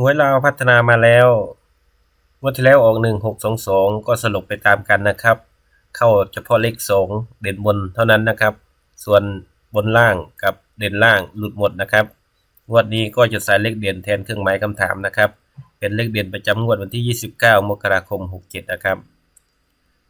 หวยลาวพัฒนามาแล้วงวดที่แล้วออกหนึ่งหกสองสองก็สรุปไปตามกันนะครับ เข้าเฉพาะเลขสองเด่นบนเท่านั้นนะครับ ส่วนบนล่างกับเด่นล่างหลุดหมดนะครับงวดนี้ก็จะใส่เลขเด่นแทนเครื่องหมายคำถามนะครับ เป็นเลขเด่นประจำงวดวันที่ 29 มกราคม 67 นะครับ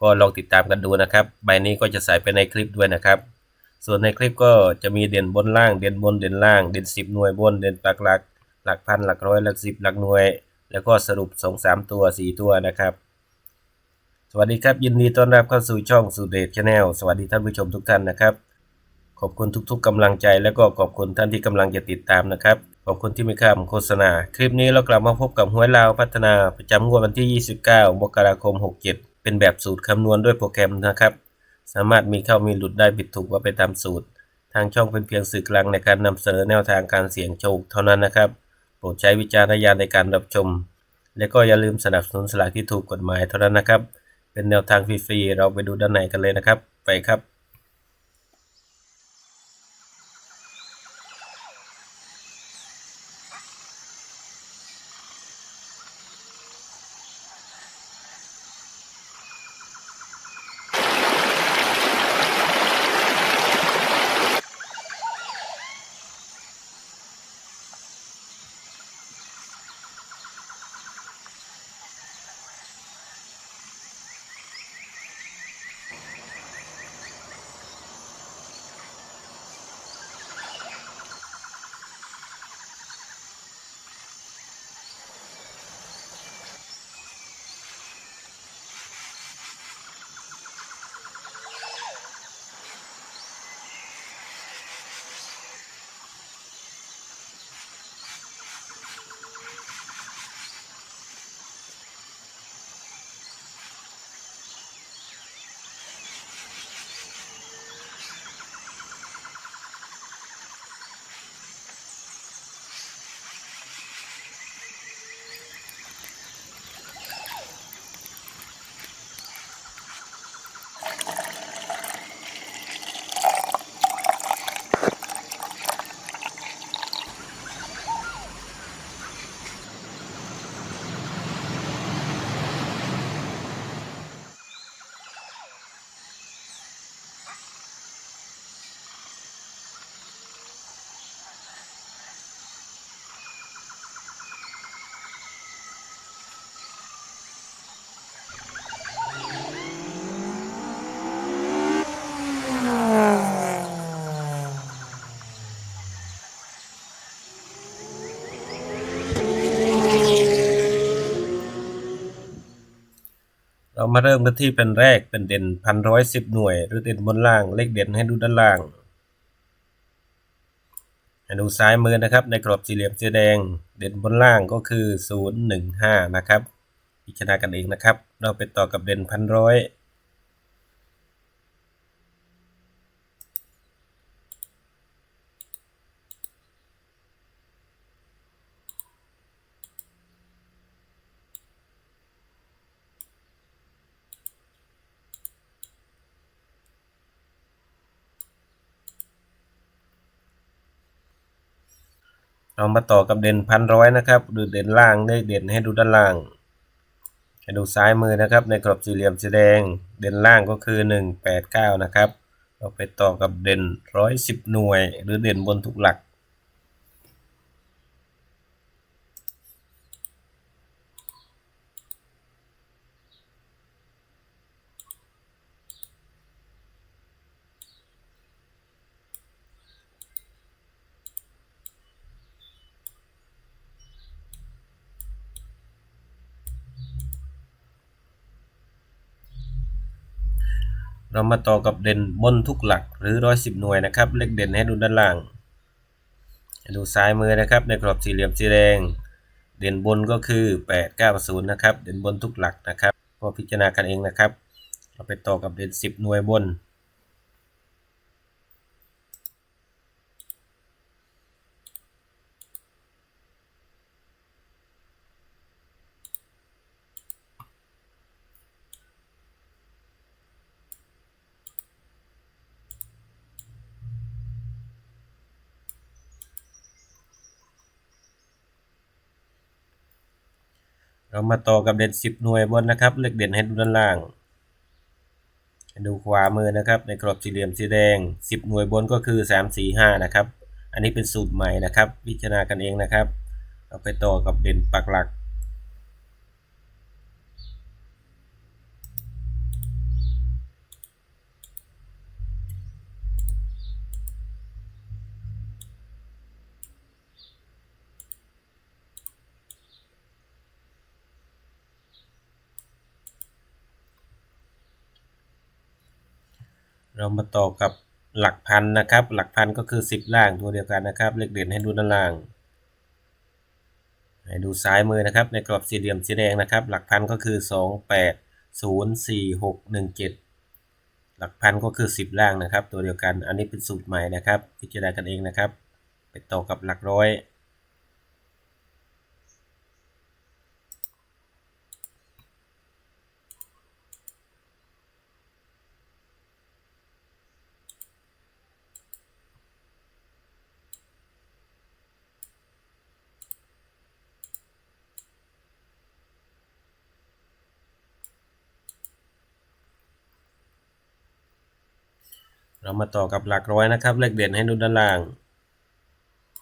ก็ลองติดตามกันดูนะครับ ใบนี้ก็จะใส่ไปในคลิปด้วยนะครับ ส่วนในคลิปก็จะมีเด่นบนล่าง เด่นบนเด่นล่าง เด่น 10 หน่วยบน เด่นหลักหลัก หลักพันหลักร้อยหลักสิบหลักหน่วย แล้วก็สรุป2 3ตัว4ตัวนะครับ สวัสดีครับยินดีต้อนรับเข้าสู่ช่องสุเดชชาแนลสวัสดีท่านผู้ชมทุกท่านนะครับ ขอบคุณทุกๆกำลังใจ และก็ขอบคุณท่านที่กำลังจะติดตามนะครับขอบคุณที่ไม่ข้ามโฆษณา คลิปนี้เรากลับมาพบกับหวยลาวพัฒนาประจำงวดวันที่ 29 มกราคม 67 เป็นแบบสูตรคำนวณด้วยโปรแกรมนะครับ สามารถมีเข้ามีหลุดได้ผิดถูกว่าไปตามสูตร ทางช่องเป็นเพียงสื่อกลางในการนำเสนอแนวทางการเสี่ยงโชคเท่านั้นนะครับ รดใช้วิจารณญาณในการรับชม และก็อย่าลืมสนับสนุนสลากที่ถูกกฎหมายเท่านั้นนะครับ เป็นแนวทางฟรีๆ เราไปดูด้านในกันเลยนะครับ ไปครับ มาเริ่มกันที่เป็นแรกเป็นเด่นพันร้อยสิบหน่วย หรือเด่นบนล่าง เลขเด่นให้ดูด้านล่างให้ดูซ้ายมือนะครับ ในกรอบสี่เหลี่ยมสีแดง เด่นบนล่างก็คือศูนย์หนึ่งห้านะครับ พิจารณากันเองนะครับ เราไปต่อกับเด่นพันร้อย เรามาต่อกับเด่นพันร้อยนะครับหรือเด่นล่างได้เด่นให้ดูด้านล่าง ให้ดูซ้ายมือนะครับ ในกรอบสี่เหลี่ยมสีแดง เด่นล่างก็คือ 189 นะครับ เราไปต่อกับเด่น 110 หน่วย หรือเด่นบนทุกหลัก เรามาต่อกับเด่นบนทุกหลักหรือ110หน่วยนะครับ เลขเด่นให้ดูด้านล่าง ดูซ้ายมือนะครับ ในกรอบสี่เหลี่ยมสีแดง เด่นบนก็คือ 890นะครับ เด่นบนทุกหลักนะครับ ก็พิจารณากันเองนะครับ เราไปต่อกับเด่น 10 หน่วยบน เรามาต่อกับเด่น10 หน่วยบนนะครับ เลขเด่นให้ดูด้านล่าง ดูขวามือนะครับ ในกรอบสี่เหลี่ยมสีแดง 10 หน่วยบนก็คือ 3 4 5 นะครับ อันนี้เป็นสูตรใหม่นะครับพิจารณากันเองนะครับเราไปต่อกับเด่นปักหลัก เรามาต่อกับหลักพันนะครับ หลักพันก็คือ 10 ล่างตัวเดียวกันนะครับ เลขเด่นให้ดูด้านล่าง ให้ดูซ้ายมือนะครับ ในกรอบสี่เหลี่ยมสีแดงนะครับ หลักพันก็คือ 2 8 0 4 6 1 7 หลักพันก็คือ 10 ล่างนะครับ ตัวเดียวกัน อันนี้เป็นสูตรใหม่นะครับ พิจารณากันเองนะครับ ไปต่อกับหลักร้อย เรามาต่อกับหลักร้อยนะครับเลขเด่นให้ดูด้านล่าง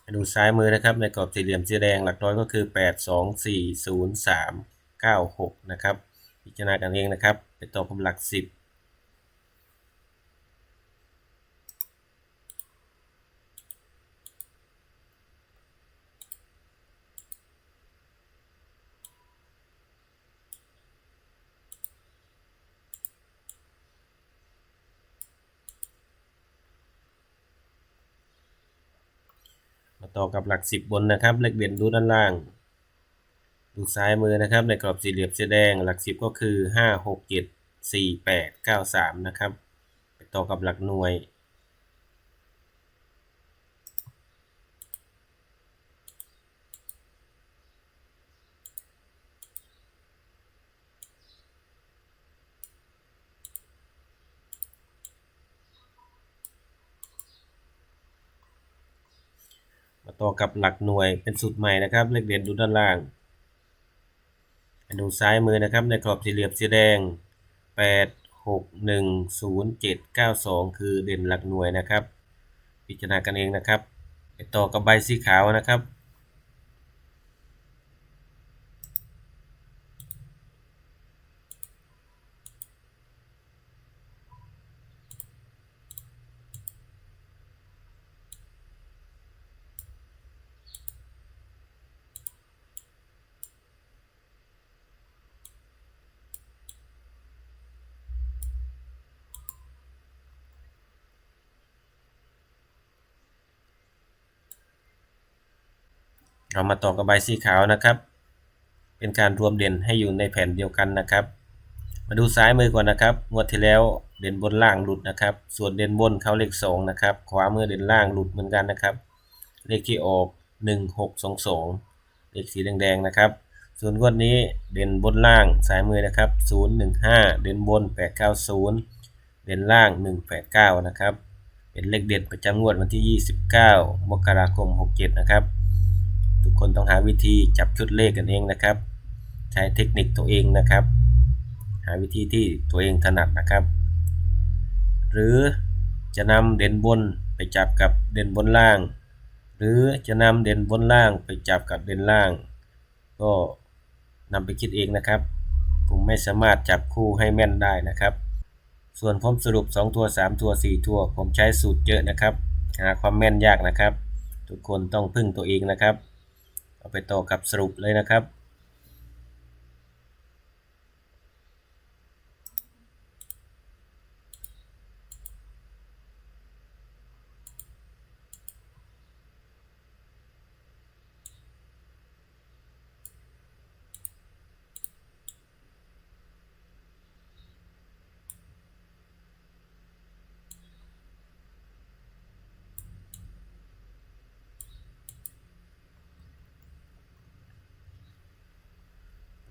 ให้ดูซ้ายมือนะครับ ในกรอบสี่เหลี่ยมสีแดงหลักร้อยก็คือ 8 2 4 0 3 9 6 นะครับ พิจารณากันเองนะครับ ไปต่อกับหลัก 10 ต่อกับหลัก 10 บนนะครับเลขเด่นดูด้านล่าง ดูซ้ายมือนะครับ ในกรอบสี่เหลี่ยมสีแดงหลัก 10 ก็คือ 5 6 7 4 8 9 3 นะครับ ไปต่อกับหลักหน่วย ต่อกับหลักหน่วยเป็นสูตรใหม่นะครับเลขเด่นดูด้านล่าง ดูซ้ายมือนะครับในกรอบสี่เหลี่ยมสีแดง 8 6 1 0 7 9 2 คือเด่นหลักหน่วยนะครับ พิจารณากันเองนะครับ ต่อกับใบสีขาวนะครับ เรามาต่อกับใบสีขาวนะครับ เป็นการรวมเด่นให้อยู่ในแผ่นเดียวกันนะครับ มาดูซ้ายมือก่อนนะครับ งวดที่แล้วเด่นบนล่างหลุดนะครับ ส่วนเด่นบนเข้าเลขสองนะครับขวามือเด่นล่างหลุดเหมือนกันนะครับ เลขที่ออกหนึ่งหกสองสองเลขสีแดงๆนะครับ ส่วนงวดนี้เด่นบนล่างซ้ายมือนะครับศูนย์หนึ่งห้าเด่นบนแปดเก้าศูนย์เด่นล่างหนึ่งแปดเก้านะครับ เป็นเลขเด่นประจำงวดวันที่ 29 มกราคม 67 นะครับ ทุกคนต้องหาวิธีจับชุดเลขกันเองนะครับ ใช้เทคนิคตัวเองนะครับ หาวิธีที่ตัวเองถนัดนะครับ หรือจะนำเด่นบนไปจับกับเด่นบนล่าง หรือจะนำเด่นบนล่างไปจับกับเด่นล่าง ก็นำไปคิดเองนะครับ ผมไม่สามารถจับคู่ให้แม่นได้นะครับ ส่วนผมสรุป 2 ตัว 3 ตัว 4 ตัว ผมใช้สูตรเยอะนะครับ หาความแม่นยากนะครับ ทุกคนต้องพึ่งตัวเองนะครับ เอาไปต่อกับสรุปเลยนะครับ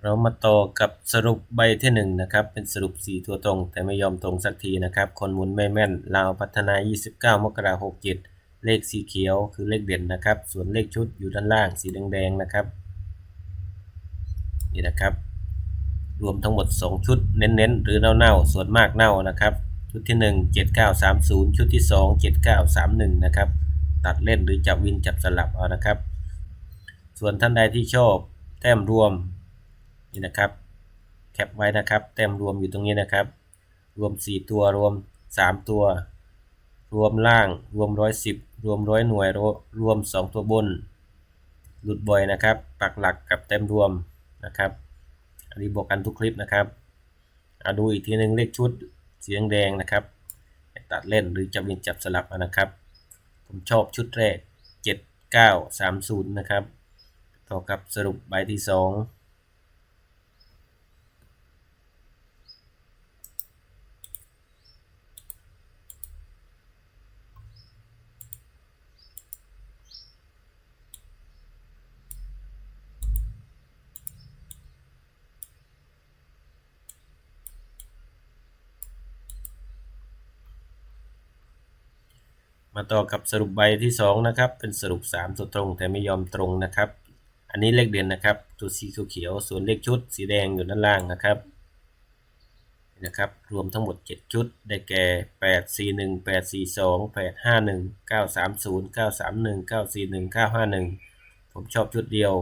เรามาต่อกับสรุปใบที่1นะครับ เป็นสรุป 4 ตัวตรง แต่ไม่ยอมตรงสักทีนะครับ คนหมุนไม่แม่นลาวพัฒนา 29 มกราคม67เลขสีเขียวคือเลขเด่นนะครับ ส่วนเลขชุดอยู่ด้านล่างสีแดงๆนะครับ นี่นะครับ รวมทั้งหมด 2 ชุดเน้นๆ หรือเน่าๆส่วนมากเน่านะครับ ชุดที่ 1 7930 ชุดที่ 2 7931 นะครับ ตัดเล่นหรือจับวินจับสลับเอานะครับ ส่วนท่านใดที่ชอบแต้มรวม นี่นะครับ แคปไว้นะครับ แต้มรวมอยู่ตรงนี้นะครับ รวม 4 ตัวรวม 3 ตัว รวมล่าง รวม 110 รวมร้อยหน่วยรวม 2 ตัวบน หลุดบ่อยนะครับ ปักหลักกับแต้มรวมนะครับ อันนี้บอกกันทุกคลิปนะครับอาดูอีกทีหนึ่งเลขชุดสีแดงนะครับ ตัดเล่นหรือจับวินจับสลับนะครับ ผมชอบชุดแรก 7930 นะครับ ต่อกับสรุปใบที่ 2 มาต่อกับสรุปใบที่2นะครับเป็นสรุป 3 ตัวตรงแต่ไม่ยอมตรงนะครับ อันนี้เลขเด่นนะครับ ตัวสีเขียวส่วนเลขชุด สีแดงอยู่ด้านล่างนะครับนะครับ รวมทั้งหมด 7 ชุด ได้แก่ 8 4 1 8 4 2 8 5 1 9 3 0 9 3 1 9 4 1 9 5 1 ผมชอบชุดเดียว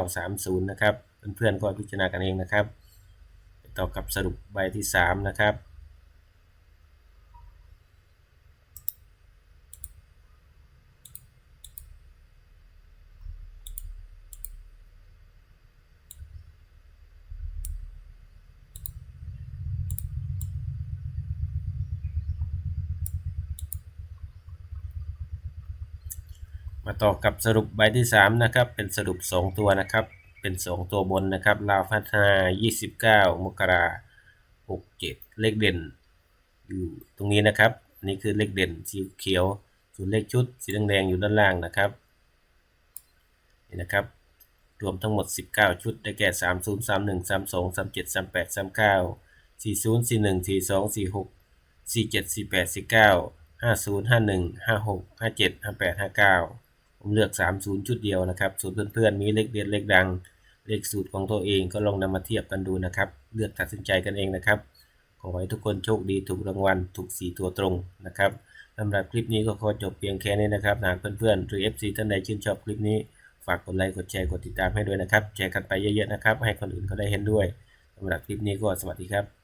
930 นะครับ เพื่อนๆก็พิจารณากันเองนะครับ ต่อกับสรุปใบที่ 3 นะครับ มาต่อกับสรุปใบที่ 3 นะครับ เป็นสรุป 2 ตัวนะครับ เป็น 2 ตัวบนนะครับลาวพัฒนา 29 มกรา67เลขเด่น อยู่ตรงนี้นะครับนนี้คือเลขเด่นสีเขียวส่วนเลขชุดสีแดงๆอยู่ด้านล่างนะครับนี่นะครับ รวมทั้งหมด 19 ชุด ได้แก่ 30 31 32 37 38 39 40 41 42 46 47 48 49 50 51 56 57 58 59 ผมเลือก 30 ชุดเดียวนะครับส่วนเพื่อนๆมีเลขเด็ดเลขดังเลขสูตรของตัวเองก็ลองนำมาเทียบกันดูนะครับ เลือกตัดสินใจกันเองนะครับ ขอให้ทุกคนโชคดีถูกรางวัลถูก4ตัวตรงนะครับสำหรับคลิปนี้ก็ขอจบเพียงแค่นี้นะครับหากเพื่อนๆหรือ FC ท่านใดชื่นชอบคลิปนี้ฝากกดไลค์กดแชร์กดติดตามให้ด้วยนะครับแชร์กันไปเยอะๆนะครับ ให้คนอื่นเขาได้เห็นด้วยสำหรับคลิปนี้ก็สวัสดีครับ